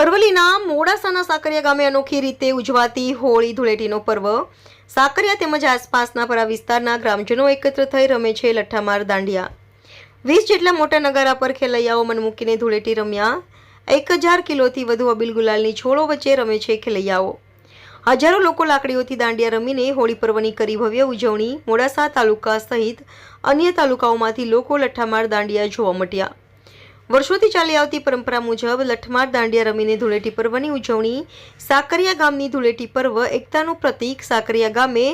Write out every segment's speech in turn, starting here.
અરવલ્લીના મોડાસાના સાકરિયા ગામે અનોખી રીતે ઉજવાતી હોળી ધૂળેટીનો પર્વ. સાકરિયા તેમજ આસપાસના પરા વિસ્તારના ગ્રામજનો એકત્ર થઈ રમે છે લઠ્ઠામાર દાંડિયા. વીસ જેટલા મોટા નગારા પર ખેલૈયાઓ મન મૂકીને ધૂળેટી રમ્યા. એક હજાર કિલોથી વધુ અબીલ ગુલાલની છોડો વચ્ચે રમે છે ખેલૈયાઓ. હજારો લોકો લાકડીઓથી દાંડિયા રમીને હોળી પર્વની કરી ભવ્ય ઉજવણી મોડાસા તાલુકા સહિત અન્ય તાલુકાઓમાંથી લોકો લઠ્ઠામાર દાંડિયા જોવા મળ્યા વર્ષોથી ચાલી આવતી પરંપરા મુજબ લઠમાર દાંડિયા રમીને ધૂળેટી પર્વની ઉજવણી, સાકરિયા ગામની ધૂળેટી પર્વ, એકતાનું પ્રતીક, સાકરિયા ગામે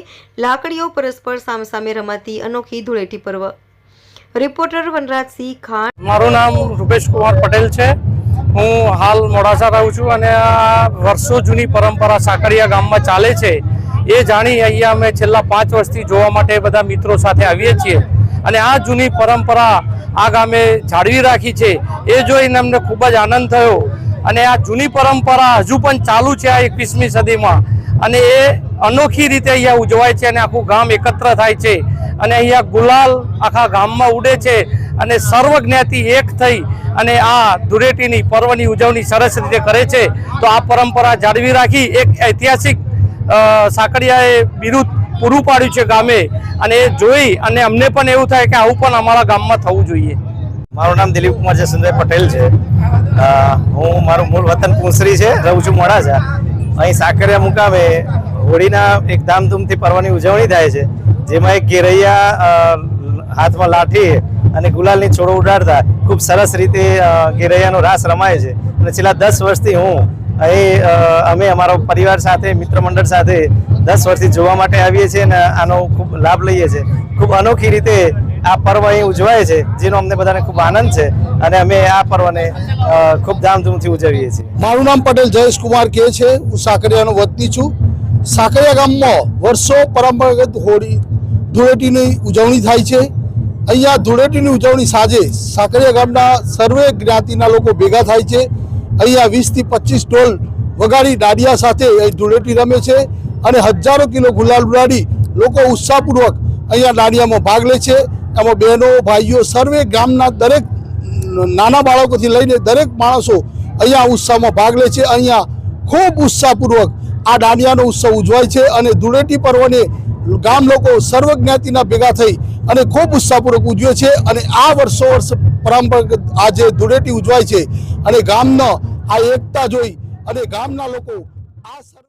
લાકડીઓ પરસ્પર સામસામે રમાતી અનોખી ધૂળેટી પર્વ. રિપોર્ટર વનરાજસિંહ ખાન. મારું નામ રૂપેશ કુમાર પટેલ છે. હું હાલ મોડાસા રહું છું અને આ વર્ષો જૂની પરંપરા સાકરિયા ગામમાં ચાલે છે. એ જાણી અહીંયા અમે છેલ્લા પાંચ વર્ષથી જોવા માટે બધા મિત્રો સાથે આવીએ છીએ. અને આ જૂની પરંપરા આ ગામે જાળવી રાખી છે. એ જોઈને અમને ખૂબ જ આનંદ થયો. અને આ જૂની પરંપરા હજુ પણ ચાલુ છે આ એકવીસમી સદીમાં. અને એ અનોખી રીતે અહીંયા ઉજવાય છે અને આખું ગામ એકત્ર થાય છે. અને અહીંયા ગુલાલ આખા ગામમાં ઉડે છે. અને સર્વ એક થઈ અને આ ધૂળેટીની પર્વની ઉજવણી સરસ રીતે કરે છે. તો આ પરંપરા જાળવી રાખી એક ઐતિહાસિક સાકડિયાએ બિરુદ પૂરું પાડ્યું છે ગામે અને એ જોઈ અને અમને પણ એવું થાય કે આવું પણ અમારા ગામમાં થવું જોઈએ. મારું નામ દિલીપ કુમાર જસવંતભાઈ પટેલ છે. હું મારું મૂળ વતન પુંસરી છે, રહું છું મોડાસા. અહીં સાકરિયા મુકામે હોળીના એક ધામધૂમથી પર્વની ઉજવણી થાય છે, જેમાં એક ઘેરૈયા હાથમાં લાઠી અને ગુલાલની છોડો ઉડાડતા ખૂબ સરસ રીતે ઘેરૈયાનો રાસ રમાય છે. અને છેલ્લા દસ વર્ષથી હું અહીં અમે અમારો પરિવાર સાથે, મિત્ર મંડળ સાથે દસ વર્ષથી જોવા માટે આવીએ છીએ અને આનો ખૂબ લાભ લઈએ છીએ. ખૂબ અનોખી રીતે આ પર્વ અહીં ઉજવાય છે, જેનો અમને બધાને ખૂબ આનંદ છે અને અમે આ પર્વને ખૂબ ધામધૂમથી ઉજવીએ છીએ. મારું નામ પટેલ જયેશ કુમાર કે છે, હું સાકરિયાનો વતની છું. સાકરિયા ગામમાં વર્ષો પરંપરાગત હોળી, ધૂળેટીની ઉજવણી થાય છે. અહીંયા ધૂળેટીની ઉજવણી સાંજે સાકરિયા ગામના સર્વે જ્ઞાતિના લોકો ભેગા થાય છે. અહીંયા વીસથી પચીસ ઢોલ વગાડી દાડિયા સાથે અહીં ધૂળેટી રમે છે અને હજારો કિલો ગુલાલ ઉડાડી લોકો ઉત્સાહપૂર્વક અહીંયા દાડિયામાં ભાગ લે છે. એમાં બહેનો, ભાઈઓ, સર્વે ગામના દરેક નાના બાળકોથી લઈને દરેક માણસો અહીંયા ઉત્સવમાં ભાગ લે છે. અહીંયા ખૂબ ઉત્સાહપૂર્વક આ દાંડિયાનો ઉત્સવ ઉજવાય છે અને ધૂળેટી પર્વને ગામ લોકો સર્વ જ્ઞાતિના ભેગા થઈ અને ખૂબ ઉત્સાહપૂર્વક ઉજવે છે અને આ વર્ષો વર્ષ પરંપરાગત આ જે ધૂળેટી ઉજવાય છે અને ગામનો આ એકતા જોઈ અને ગામના લોકો આ